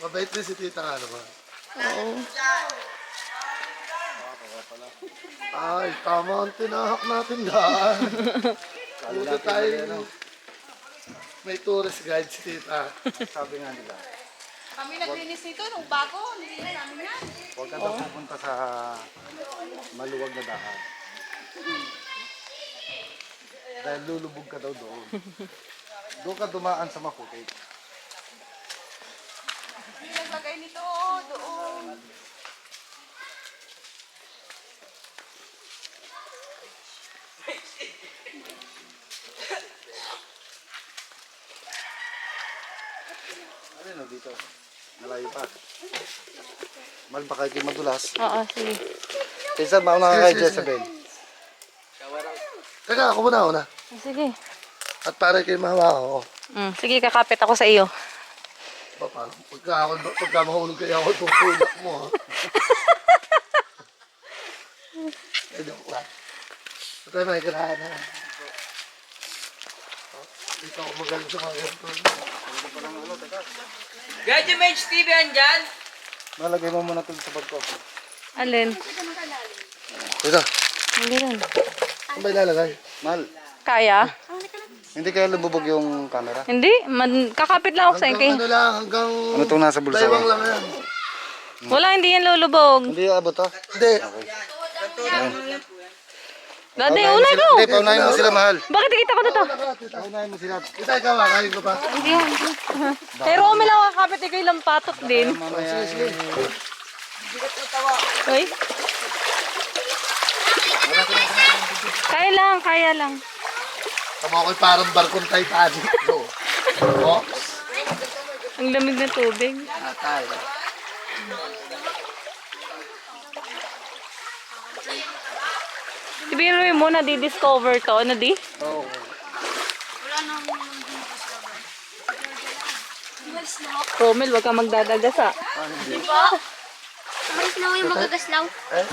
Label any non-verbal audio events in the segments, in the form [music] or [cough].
Mabait din si tita nga naman. Oo. Ay, tama ang tinahak natin daan. [laughs] Buti tayo. May tourist guide si tita. Sabi nga nila, Kami naglinis nito nung bago. Nilinis namin yan. huwag ka daw pupunta sa maluwag na daan. Dahil lulubog ka daw doon. Doon ka dumaan sa maputik. Ano dito? Malayo pa. Mal pa kayo madulas. Oo, sige. Kaysa mauna ka kay Jezebel. Teka, ako muna una. Sige. At para kayo mahawa ako. Mm, sige, kakapit ako sa iyo. Pa, paano? Pagka, ako, pagka mahulog kayo ako, tutulak mo ha. [laughs] Ay, joke lang. Ito ay may kirahan na. Dito ako magaling sa mga ganito. Gadyo Mage TV andyan? Malagay mo muna ito sa bag ko. Alin? Teka, Hindi rin. ano ba ilalagay? Mal, Kaya? hindi kaya lumubog yung camera? Hindi. Man, kakapit lang ako sa Hanggang iyo. ano lang, hanggang... Ano itong nasa bulsa Daywang ko? lang yan. Wala, hindi yan lulubog. Hindi abot to? Hindi. Dati, una ikaw. Hindi, paunahin mo sila, mahal. Bakit kita ko dito? Paunahin mo sila. Kita ikaw, kakain ko pa. Hindi yan. Pero kung may lang kakapit, ikaw ilang patot din. Mamaya, eh, Uy. Kaya lang, kaya lang. Tama ako'y parang barkong Titanic. Go. Oh, Ang lamig na tubig. atay. Sabihin mo na di-discover to. Ano di? Oo. Romel, wag kang magdadagas ah. Umalis na ako yung magagaslaw. Eh?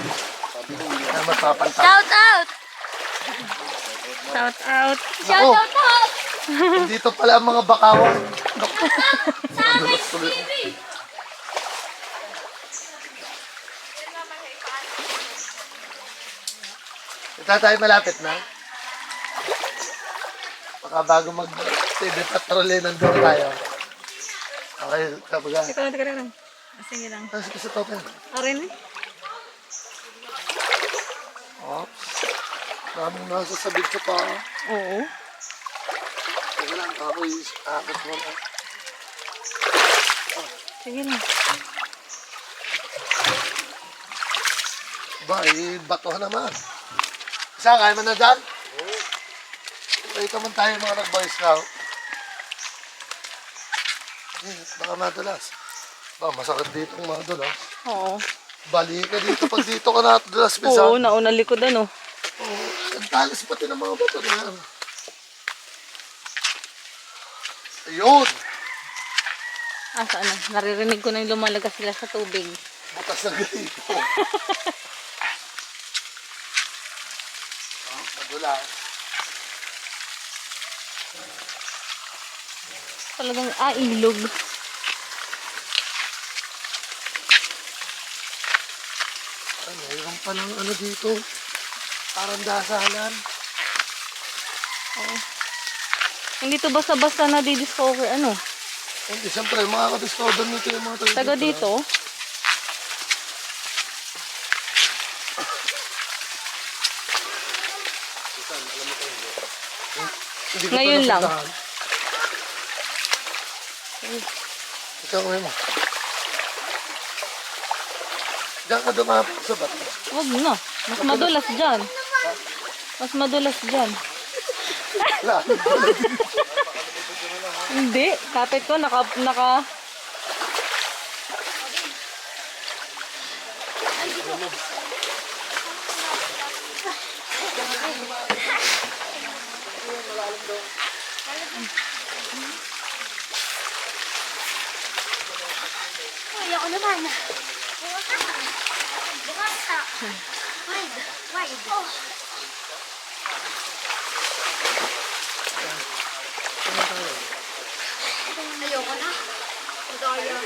Ay, mapapantay. Shout out! Shout out. Shout Ako. out po! Dito pala ang mga bakawang. Sa akin, TV! Ito tayo malapit na. Baka bago mag TV patrol eh, nandun tayo. Okay, kabaga. Teka lang, teka lang. Ah, Sige lang. Ah, sige sa top yan. Arin eh. Oh. Daming nasa sabit sa pa. Oo. Sige lang, ako is akit mo na. Sige lang. Ba, eh, bato naman. Isa, kaya mo na dyan? Oo. Pwede ka man tayo mga nag-boy scout. Eh, baka madulas. Ba, masakit dito ang madulas. Oo. Bali ka dito pag dito ka natudulas, bisa. [laughs] Oo, nauna likod ano. Oo, ang talas pati ng mga bato na yan. Ayun! Ah, saan na? Naririnig ko na yung lumalagas sila sa tubig. Butas na [laughs] dito. Madulas. Talagang, ah, ilog. Ay, mayroon pa ng ano dito. Parang dasalan. Hindi to basta-basta na di-discover ano. Hindi, siyempre, mga kadiscover nito yung mga taga Taga dito. Hindi ko pa Ngayon lang. Ikaw ngayon mo. Diyan ka dumapit sa bato. Huwag na. Mas madulas dyan. Mas madulas dyan. Wala. [laughs] Hindi, kapit ko naka naka Ay, ako naman. Bukasa. Wide. Wide. Oh. Ayoko na. Madaya.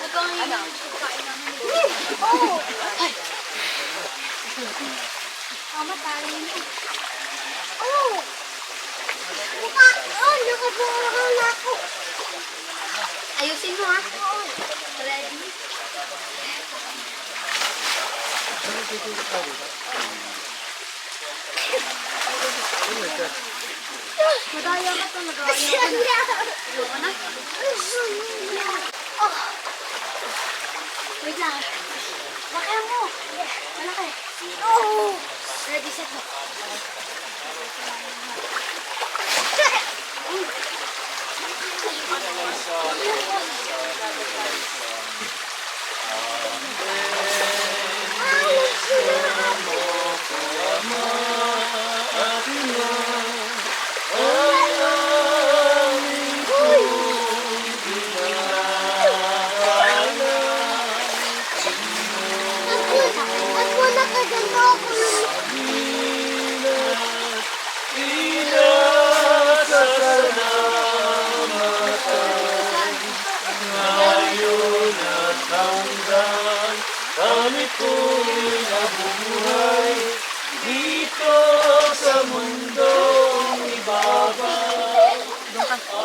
Magkangin. Ano? Pagkain namin. Oh! Ay! Mama, tayo yun. Oh! Mukha! Oh, nakabuha na ako. Ayusin mo ha. Ready? Madaya ka to, nagaya ka na. Ayoko na. Oh. Wait lang. Bakit mo? Malaki. Oh. Ready, set, go. ありがとうございまし。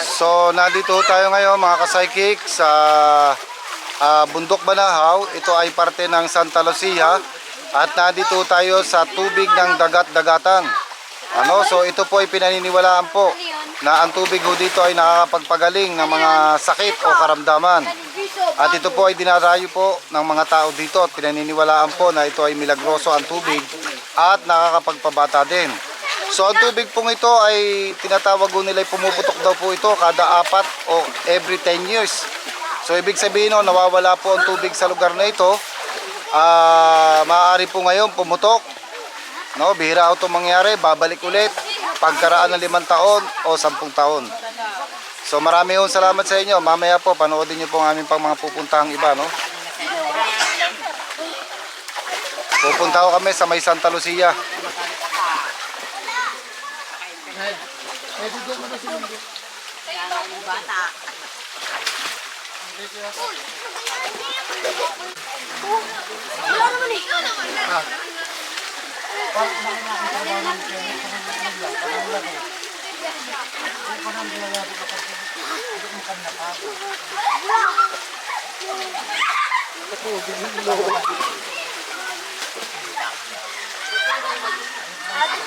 So, nandito tayo ngayon mga ka-psychic sa ah, Bundok Banahaw. Ito ay parte ng Santa Lucia. At nandito tayo sa tubig ng dagat-dagatan. Ano? So, ito po ay pinaniniwalaan po na ang tubig ho dito ay nakakapagpagaling ng mga sakit o karamdaman. At ito po ay dinarayo po ng mga tao dito at pinaniniwalaan po na ito ay milagroso ang tubig at nakakapagpabata din. So ang tubig pong ito ay tinatawag nila ay pumuputok daw po ito kada apat o every 10 years. So ibig sabihin no, nawawala po ang tubig sa lugar na ito. Ah, maaari po ngayon pumutok. No, bihira ito mangyari, babalik ulit pagkaraan ng limang taon o sampung taon. So marami hong salamat sa inyo. Mamaya po panoodin niyo po ang aming pang mga pupuntahang iba, no? Pupunta ko kami sa may Santa Lucia. Pwede doon mo na si Mundo. Wala naman eh. Ikaw naman na.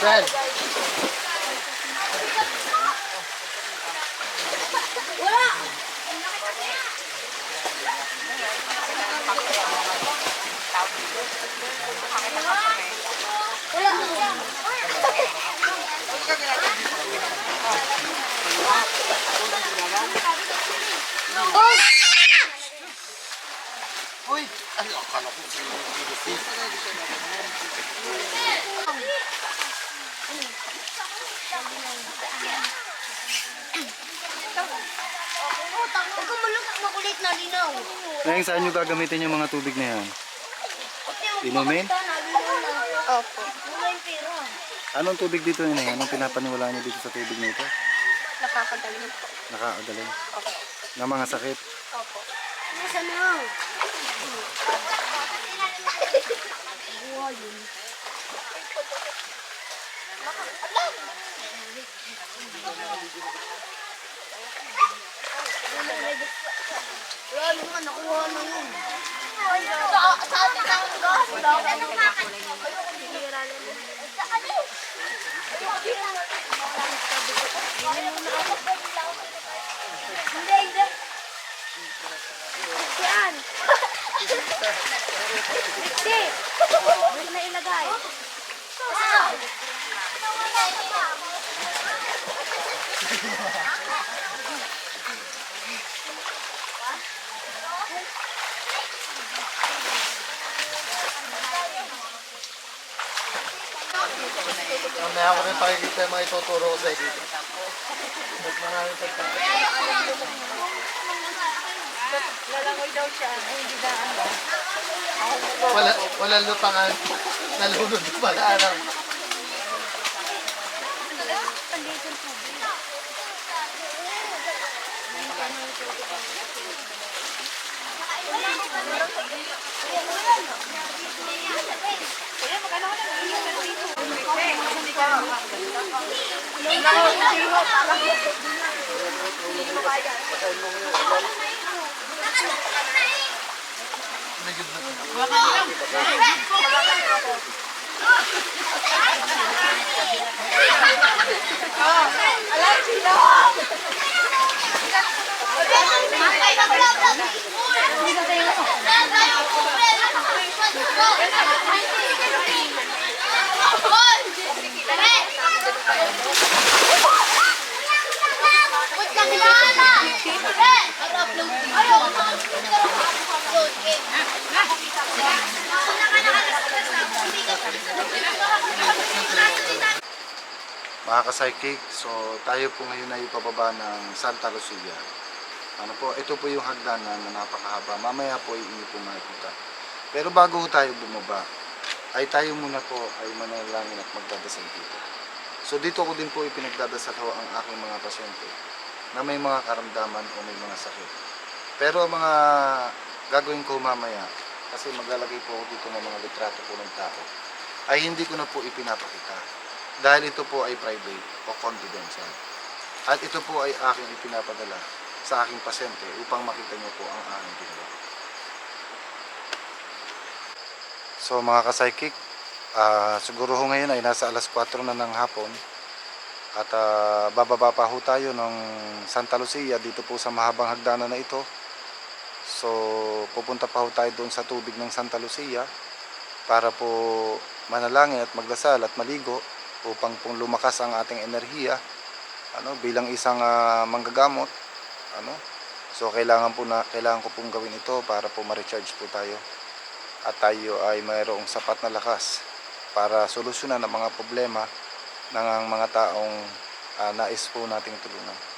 Ben, Uy! Ay, akala ko si Philippines. Huwag kang malungkot makulit na linaw. Ngayon saan nyo gagamitin yung mga tubig na yan? Inumin? Opo. Wala yung pera. Anong tubig dito yun eh? Anong pinapaniwalaan nyo dito sa tubig na ito? Nakakagaling po. Nakakagaling. Na mga sakit. Opo. Nasa na? Wala yung nga, nakuha na yun. Sa, atin lang ang gas. Anong kakalit mo? Ayoko nilira na yun. Sa ano? Hindi, hindi. Yan. Hindi. Hindi na ilagay. Mamaya ko rin pakikita yung mga ituturo ko sa dito. Ba't maraming pagkain? Lalangoy daw siya. Ay, hindi na ano. Wala, walang lutangan. Nalunod pala lang. Medyo na. Mga ka-psychic, so tayo po ngayon ay pababa ng Santa Lucia. Ano po, ito po yung hagdanan na napakahaba. Mamaya po ay inyo po makikita. Pero bago tayo bumaba, ay tayo muna po ay manalangin at magdadasal dito. So dito ko din po ipinagdadasal ho ang aking mga pasyente na may mga karamdaman o may mga sakit. Pero mga gagawin ko mamaya, kasi maglalagay po ako dito ng mga litrato po ng tao, ay hindi ko na po ipinapakita dahil ito po ay private o confidential. At ito po ay aking ipinapadala sa aking pasyente upang makita niyo po ang aking ginawa. So mga ka-psychic, ah, siguro ho ngayon ay nasa alas 4 na ng hapon at ah, bababa pa ho tayo ng Santa Lucia dito po sa mahabang hagdanan na ito. So pupunta pa ho tayo doon sa tubig ng Santa Lucia para po manalangin at magdasal at maligo upang pong lumakas ang ating enerhiya ano bilang isang ah, manggagamot ano so kailangan po na kailangan ko pong gawin ito para po ma-recharge po tayo at tayo ay mayroong sapat na lakas para solusyonan ang mga problema ng mga taong ah, nais po nating tulungan